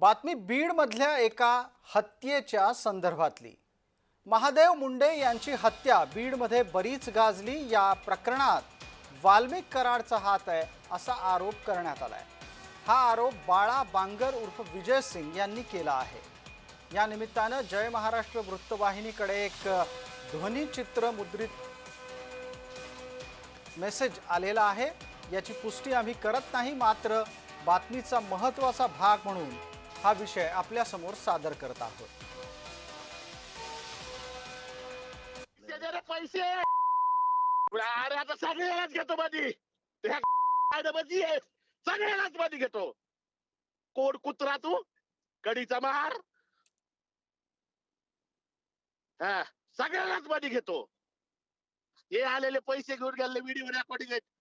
बातमी बीडमधल्या एका हत्येच्या संदर्भातली. महादेव मुंडे यांची हत्या बीडमध्ये बरीच गाजली या प्रकरणात वाल्मिक कराडचा हात आहे असा आरोप करण्यात आला आहे हा आरोप बाळा बांगर उर्फ विजय सिंग यांनी केला आहे. या निमित्तानं जय महाराष्ट्र वृत्तवाहिनीकडे एक ध्वनिचित्र मुद्रित मेसेज आलेला आहे. याची पुष्टी आम्ही करत नाही मात्र बातमीचा महत्त्वाचा भाग म्हणून हा विषय आपल्यासमोर सादर करत आहोत. त्याचे रे पैसे अरे आता सगळ्यालाच घेतो मधी. त्या मध्ये आहे. सगळ्यालाच मध्ये घेतो. कोण कुत्रा तू? कडीचा मार. हा सगळ्यालाच मध्ये घेतो. हे आलेले पैसे घेऊन गेले व्हिडिओ रेकॉर्डिंग आहेत.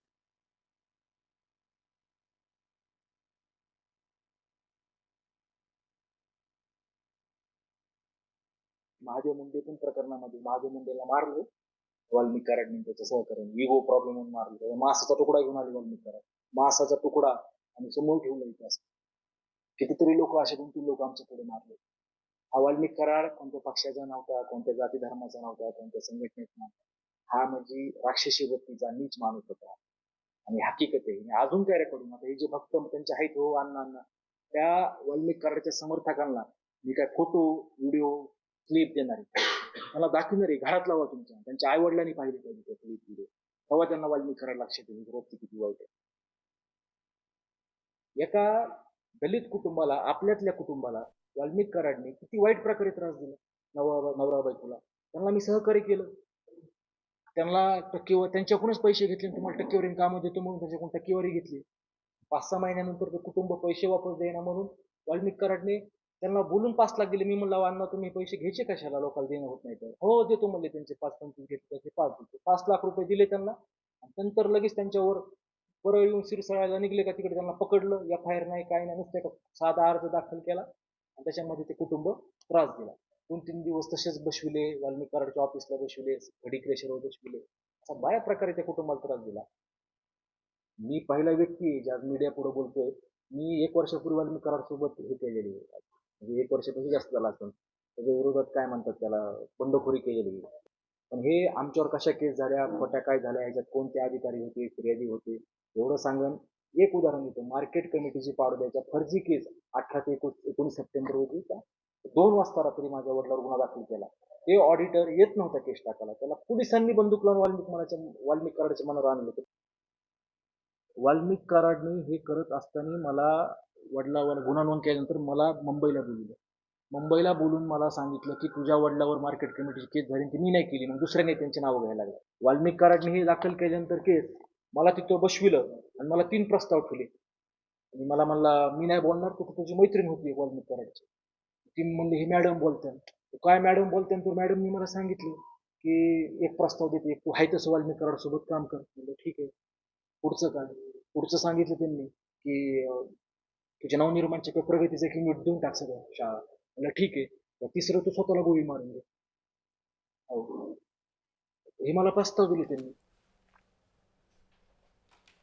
महादेव मुंडे पण प्रकरणामध्ये महादेव मुंडेला मारलं. वाल्मिक कराडने त्याच्या सहकार्याने. विगो प्रॉब्लेम म्हणून मारलं. मासाचा तुकडा घेऊन आले वाल्मिक कराड मासाचा तुकडा आणि समोर ठेवला इतिहास कितीतरी लोक असे दोन तीन लोक आमच्या पुढे मारले. हा वाल्मिक कराड कोणत्या पक्षाचा नव्हता कोणत्या जाती धर्माचा नव्हता कोणत्या संघटनेचा नव्हता. हा म्हणजे राक्षसी वृत्तीचा नीच माणूस होता. आणि हकीकत आहे. आणि अजून काय रेकॉर्डिंग आता हे जे भक्त त्यांच्या आहेत हो अण्णा अण्णा. त्या वाल्मिक कराडच्या समर्थकांना मी काय फोटो व्हिडिओ क्लिप देणारी. मला दाखवणार आहे घरात लावा तुमच्या त्यांच्या आई वडिलांनी पाहिले पाहिजे त्या क्लिप व्हिडिओ तेव्हा त्यांना वाल्मिक करायला लक्षात येईल. रोपती किती वाईट आहे. एका दलित कुटुंबाला आपल्यातल्या कुटुंबाला वाल्मिक कराडने किती वाईट प्रकारे त्रास दिला. नवरा नवरा बायकोला. त्यांना मी सहकार्य केलं. त्यांना टक्केवर त्यांच्याकडूनच पैसे घेतले तुम्हाला टक्केवारीने कामं देतो म्हणून त्यांच्याकडून टक्केवारी घेतली. पाच सहा महिन्यानंतर ते कुटुंब पैसे वापस देईना म्हणून वाल्मिक कराडने त्यांना बोलून पाच लाख दिले मी म्हणलं अण्णा तुम्ही पैसे घ्यायचे कशाला? लोकांना देणं होत नाही तर. हो देतो म्हणले त्यांचे पाच पंचवीस घेतले त्याचे पाच देतो पाच लाख रुपये दिले त्यांना. आणि नंतर लगेच त्यांच्यावर परळ येऊन सिरसळायला निघले का तिकडे त्यांना पकडलं. एफ आय आर नाही काय नाही नुसतं साधा अर्ज दाखल केला. आणि त्याच्यामध्ये ते कुटुंब त्रास दिला. दोन तीन दिवस तसेच बसविले वाल्मिक कराडच्या ऑफिसला बसविले घडी क्रेशरवर बसविले. असा बऱ्या प्रकारे त्या कुटुंबाला त्रास दिला. मी पहिला व्यक्ती आहे ज्या मीडिया पुढे बोलतोय. मी एक वर्षापूर्वी वाल्मिक कराड सोबत हे केलेली म्हणजे एक वर्षापेक्षा जास्त झाला असेल. त्याच्या विरोधात काय म्हणतात त्याला? बंडखोरी केलेली पण हे आमच्यावर कशा केस झाल्या? खोट्या काय झाल्या? ह्याच्यात कोणते अधिकारी होते? फिर्यादी होते? एवढं सांगन. एक उदाहरण देतो. मार्केट कमिटीची पाडोद्याच्या फर्जी केस अठरा ते एकोण एकोणीस सप्टेंबर होती. त्या दोन वाजता रात्री माझ्या वडिलावर गुन्हा दाखल केला. ते ऑडिटर येत नव्हता केस टाकायला. त्याला पोलिसांनी बंदूक लावून वाल्मिक मनाच्या वाल्मिक कराडच्या मनावर आणलं होतं. वाल्मिक कराडने हे करत असताना मला वडिलावर गुन्हा नोंद केल्यानंतर मला मुंबईला बोलवलं मुंबईला बोलून मला सांगितलं की तुझ्या वडिलावर मार्केट कमिटीची केस झाली ती मी नाही केली मग दुसऱ्या त्यांची नावं घ्यायला लागलं. वाल्मिक कराडने हे दाखल केल्यानंतर केस मला तिथं बसविलं आणि मला तीन प्रस्ताव ठेवले. आणि मला म्हणला मी नाही बोलणार तू तुझी मैत्रीण होती वाल्मिक कराडची. ती म्हणली हे मॅडम बोलते काय मॅडम बोलते तर मॅडमनी मला सांगितलं की एक प्रस्ताव देते एक तू आहे तसं वाल्मिक कराडसोबत काम कर. म्हणलं ठीक आहे पुढचं काय? पुढचं सांगितलं त्यांनी की तुझ्या नवनिर्माणच्या किंवा प्रगतीचं एक युनिट देऊन टाक सगळं शाळा. म्हणलं ठीक आहे. तिसरं तू स्वतःला गोळी मारून दे हो. हे मला प्रस्ताव दिले त्यांनी.